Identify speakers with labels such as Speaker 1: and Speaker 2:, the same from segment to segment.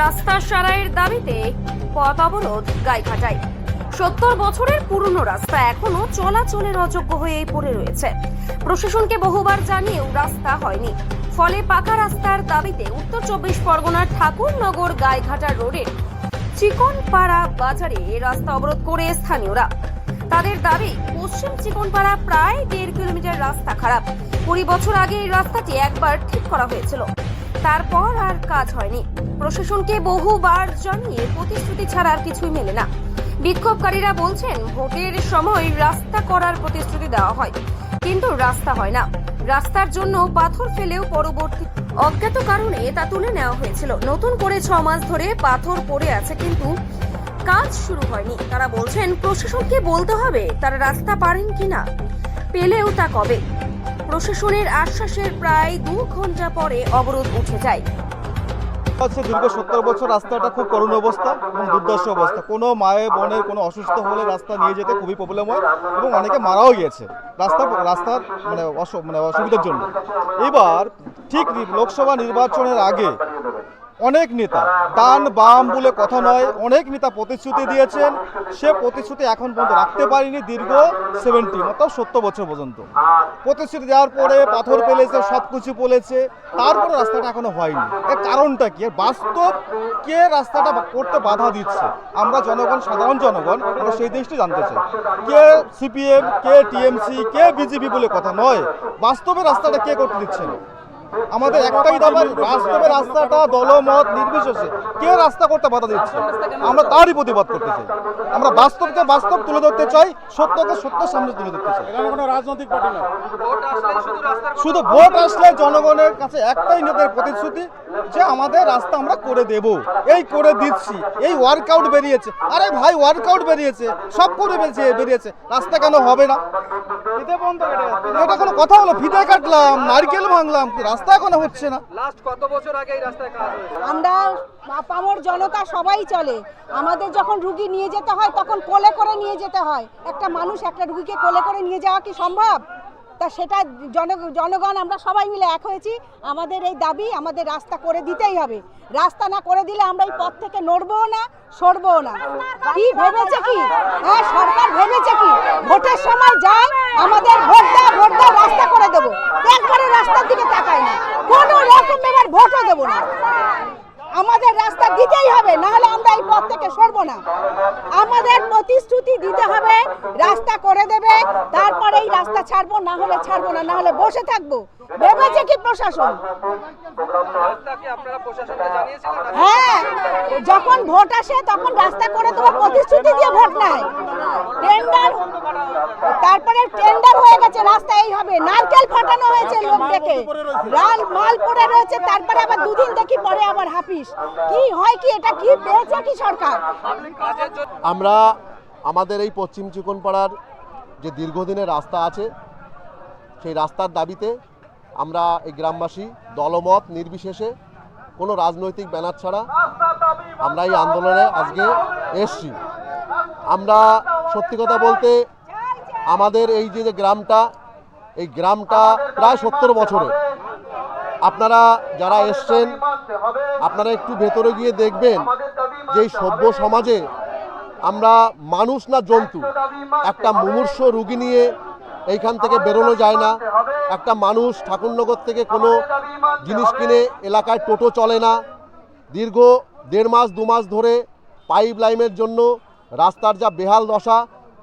Speaker 1: রাস্তা সারাইয়ের দাবিতে পথ অবরোধ গাইঘাটায়। সত্তর বছরের পুরনো রাস্তা এখনও চলাচলের অযোগ্য হয়েই পড়ে রয়েছে। প্রশাসনকে বহুবার জানিয়েও রাস্তা হয়নি। ফলে পাকা রাস্তার দাবিতে উত্তর চব্বিশ পরগনার ঠাকুরনগর গাইঘাটা রোডের চিকনপাড়া বাজারে রাস্তা অবরোধ করে স্থানীয়রা। তাদের দাবি, পশ্চিম চিকনপাড়া প্রায় দেড় কিলোমিটার রাস্তা খারাপ। কুড়ি বছর আগে এই রাস্তাটি একবার ঠিক করা হয়েছিল। তারপর আর কাজ হয়নি। প্রশাসনকে বহুবার জানিয়ে প্রতিশ্রুতি ছাড়া আর কিছুই মেলে না। বিক্ষোভকারীরা বলছেন, ভোটের সময় রাস্তা করার প্রতিশ্রুতি দেওয়া হয়, কিন্তু রাস্তা হয় না। রাস্তার জন্য পাথর ফেলেও পরবর্তী অজ্ঞাত কারণে তা তুলে নেওয়া হয়েছিল। নতুন করে ছ মাস ধরে পাথর পড়ে আছে, কিন্তু কাজ শুরু হয়নি। তারা বলছেন, প্রশাসনকে বলতে হবে, তারা রাস্তা পারেন কিনা, পেলেও তা কবে? প্রশাসনের আশ্বাসের প্রায় দু ঘণ্টা পরে অবরোধ উঠে যায়।
Speaker 2: হচ্ছে দীর্ঘ সত্তর বছর রাস্তাটা খুব করুণ অবস্থা এবং দুর্দর্শ অবস্থা। কোনো মায়ে বনে কোনো অসুস্থ হলে রাস্তা নিয়ে যেতে খুবই প্রবলেম হয় এবং অনেকে মারাও গিয়েছে রাস্তা, রাস্তার মানে মানে অসুবিধার জন্য। এবার ঠিক লোকসভা নির্বাচনের আগে অনেক নেতা ডান বাম বলে কথা নয়, অনেক নেতা প্রতিশ্রুতি দিয়েছেন। সে প্রতিশ্রুতি এখন পর্যন্ত রাখতে পারেনি, দীর্ঘ সেভেন্টি মতো সত্তর বছর পর্যন্ত। প্রতিশ্রুতি দেওয়ার পরে পাথর পেলেছে সব কিছু বলেছে, তারপরে রাস্তাটা এখনও হয়নি। এর কারণটা কি? এর বাস্তব কে রাস্তাটা করতে বাধা দিচ্ছে? আমরা জনগণ, সাধারণ জনগণ, আমরা সেই জিনিসটি জানতে চাই। কে সিপিএম কে টিএমসি কে বিজেপি বলে কথা নয়, বাস্তবে রাস্তাটা কে করতে দিচ্ছে? না আমাদের একটাই দাবার বাস্তবে রাস্তাটা দলমত নির্বিশেষে। কে রাস্তা করতে বাধা দিচ্ছে? আমরা তারই প্রতিবাদ করতে চাই। আমরা বাস্তবকে বাস্তব তুলে ধরতে চাই সত্যকে সত্যের সামনে তুলে ধরতে চাই।
Speaker 3: কোনো রাজনৈতিক পার্টি না
Speaker 2: শুধু ভোট আসলে জনগণের কাছে একটাই নেতার প্রতিশ্রুতি যে আমাদের রাস্তা আমরা করে দেব। এই করে দিচ্ছি। এই ওয়ার্কআউট বেরিয়েছে। আরে ভাই ওয়ার্কআউট বেরিয়েছে। সব করে বেরিয়েছে বেরিয়েছে। রাস্তা কেন হবে না? এটা কোনো কথা হলো? ফিতে কাটলাম নারকেল ভাঙলাম রাস্তা এখন হচ্ছে না।
Speaker 3: লাস্ট কত বছর আগে এই রাস্তায় কাজ
Speaker 4: আমরা পামর জনতা সবাই চলে। আমাদের যখন রুগী নিয়ে যেতে হয় তখন কোলে করে নিয়ে যেতে হয়। একটা মানুষ একটা রুগীকে কোলে করে নিয়ে যাওয়া কি সম্ভব? তা সেটা জন জনগণ, আমরা সবাই মিলে এক হয়েছি। আমাদের এই দাবি, আমাদের রাস্তা করে দিতেই হবে। রাস্তা না করে দিলে আমরা এই পথ থেকে নড়বও না, সরবও না। কি ভেবেছে কি? হ্যাঁ সরকার ভেবেছে কি? ভোটের সময় যায় আমাদের ভোট দাও ভোট দাও, রাস্তা করে দেবো। একবারে রাস্তার দিকে তাকায় না। কোনো রকম এবার ভোটও দেবো না। আমাদের রাস্তা দিতেই হবে না হলে আমরা এই পথ থেকে সরবো না। আমাদের প্রতিশ্রুতি দিতে হবে, রাস্তা করে দেবে এই রাস্তা ছাড়বো, না হলে ছাড়বো না না হলে বসে থাকব। ভেবেছে কি প্রশাসন? হ্যাঁ যখন ভোট আসে, তখন রাস্তা করে দেবো প্রতিশ্রুতি দিয়ে ভোট নেয়। টেন্ডার, তারপরে টেন্ডার হয়ে গেছে, রাস্তা এই হবে। নারকেল ফাটানো হয়েছে লোক ডেকে লাল মাল পড়ে রয়েছে, তারপরে আবার দুদিন দেখি পরে আবার হাফিস। কি হয় কি, এটা কি পেয়েছে কি সরকার?
Speaker 5: আমরা আমাদের এই পশ্চিম চিকনপাড়ার যে দীর্ঘদিনের রাস্তা আছে, সেই রাস্তার দাবিতে আমরা এই গ্রামবাসী দলমত নির্বিশেষে কোনো রাজনৈতিক ব্যানার ছাড়া আমরা এই আন্দোলনে আজকে এসছি। আমরা সত্যি কথা বলতে আমাদের এই যে গ্রামটা, এই গ্রামটা প্রায় সত্তর বছরে আপনারা যারা এসছেন, আপনারা একটু ভেতরে গিয়ে দেখবেন যে সভ্য সমাজে আমরা মানুষ না জন্তু। একটা মুমূর্ষ রুগী নিয়ে এইখান থেকে বেরোনো যায় না। একটা মানুষ ঠাকুরনগর থেকে কোনো জিনিস কিনে এলাকায় টোটো চলে না। দীর্ঘ দেড় মাস, দু মাস ধরে পাইপ লাইনের জন্য রাস্তার যা বেহাল দশা,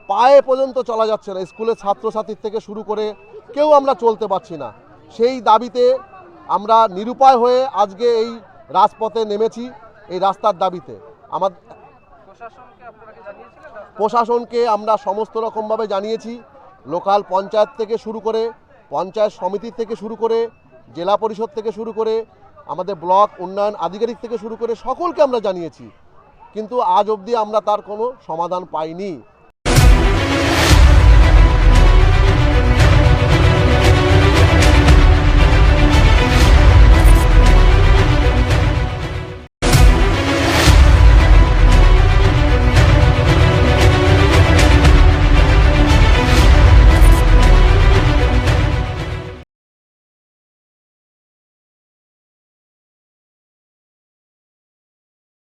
Speaker 5: পায়ে পর্যন্ত চলা যাচ্ছে না। স্কুলের ছাত্রছাত্রীর থেকে শুরু করে কেউ আমরা চলতে পারছি না। সেই দাবিতে আমরা নিরুপায় হয়ে আজকে এই রাজপথে নেমেছি, এই রাস্তার দাবিতে। আমার প্রশাসনকে আমরা সমস্ত রকমভাবে জানিয়েছি। লোকাল পঞ্চায়েত থেকে শুরু করে, পঞ্চায়েত সমিতির থেকে শুরু করে, জেলা পরিষদ থেকে শুরু করে, আমাদের ব্লক উন্নয়ন আধিকারিক থেকে শুরু করে সকলকে আমরা জানিয়েছি। কিন্তু আজ অবধি আমরা তার কোনো সমাধান পাইনি।